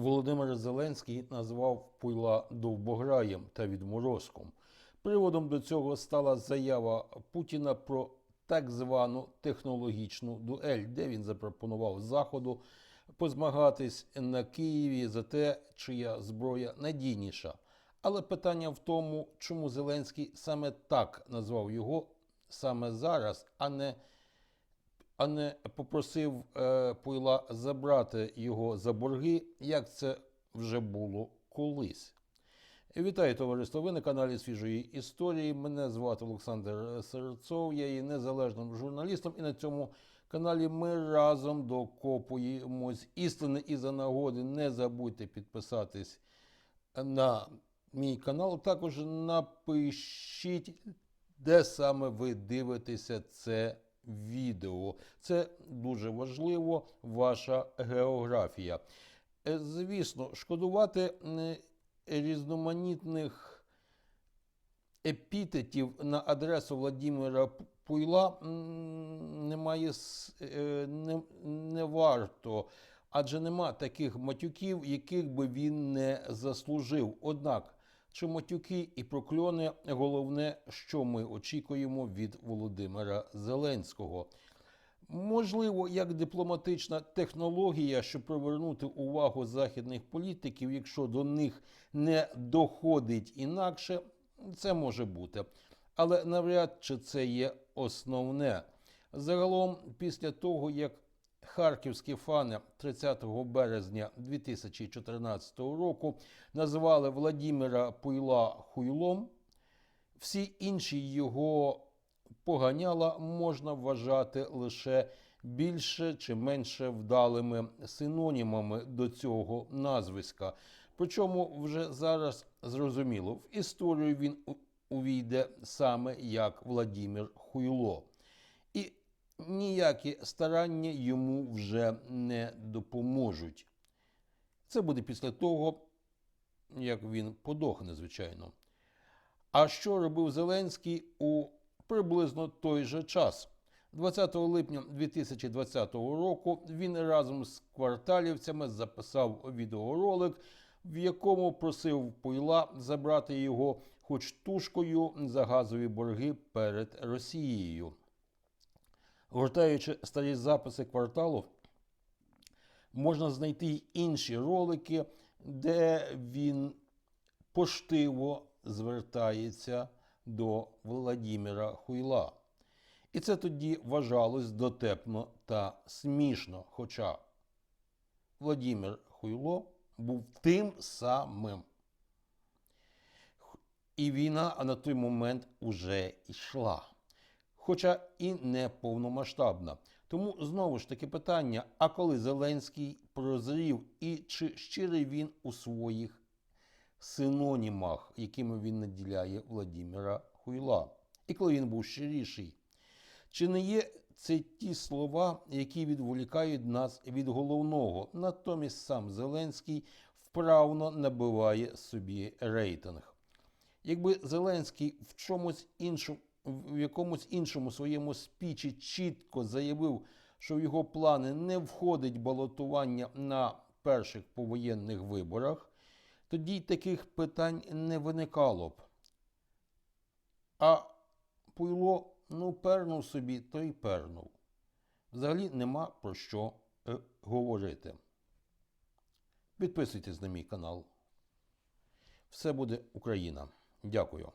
Володимир Зеленський назвав Пуйла довбограєм та відморозком. Приводом до цього стала заява Путіна про так звану технологічну дуель, де він запропонував Заходу позмагатись на Києві за те, чия зброя надійніша. Але питання в тому, чому Зеленський саме так назвав його саме зараз, а не а не попросив е, Пойла забрати його за борги, як це вже було колись. Вітаю товариство! Ви на каналі Свіжої історії. Мене звати Олександр Серцов, я є незалежним журналістом, і на цьому каналі ми разом докопуємось істини і за нагоди. Не забудьте підписатись на мій канал. Також напишіть, де саме ви дивитеся це відео. Це дуже важливо, ваша географія. Е, Звісно, шкодувати різноманітних епітетів на адресу Владимира Пуйла немає е, не, не варто, адже нема таких матюків, яких би він не заслужив. Однак, чи матюки і прокльони головне, що ми очікуємо від Володимира Зеленського. Можливо, як дипломатична технологія, щоб привернути увагу західних політиків, якщо до них не доходить інакше, це може бути. Але навряд чи це є основне. Загалом, після того, як харківські фани 30 березня 2014 року назвали Владимира Пуйла хуйлом, всі інші його поганяла можна вважати лише більше чи менше вдалими синонімами до цього назвиська. Причому вже зараз зрозуміло, в історію він увійде саме як Владимир Хуйло. Ніякі старання йому вже не допоможуть. Це буде після того, як він подохне, звичайно. А що робив Зеленський у приблизно той же час? 20 липня 2020 року він разом з кварталівцями записав відеоролик, в якому просив Пойла забрати його хоч тушкою за газові борги перед Росією. Гортаючи старі записи кварталу, можна знайти й інші ролики, де він поштиво звертається до Володимира Хуйла. І це тоді вважалось дотепно та смішно. Хоча Володимир Хуйло був тим самим. І війна на той момент уже йшла. Хоча і не повномасштабна. Тому знову ж таки питання: а коли Зеленський прозрів, і чи щирий він у своїх синонімах, якими він наділяє Владимира Хуйла? І коли він був щиріший? Чи не є це ті слова, які відволікають нас від головного? Натомість сам Зеленський вправно набиває собі рейтинг. Якби Зеленський в чомусь іншому, в якомусь іншому своєму спічі чітко заявив, що в його плани не входить балотування на перших повоєнних виборах, тоді таких питань не виникало б. А Пуйло ну пернув собі, то й пернув. Взагалі нема про що е, говорити. Підписуйтесь на мій канал. Все буде Україна. Дякую.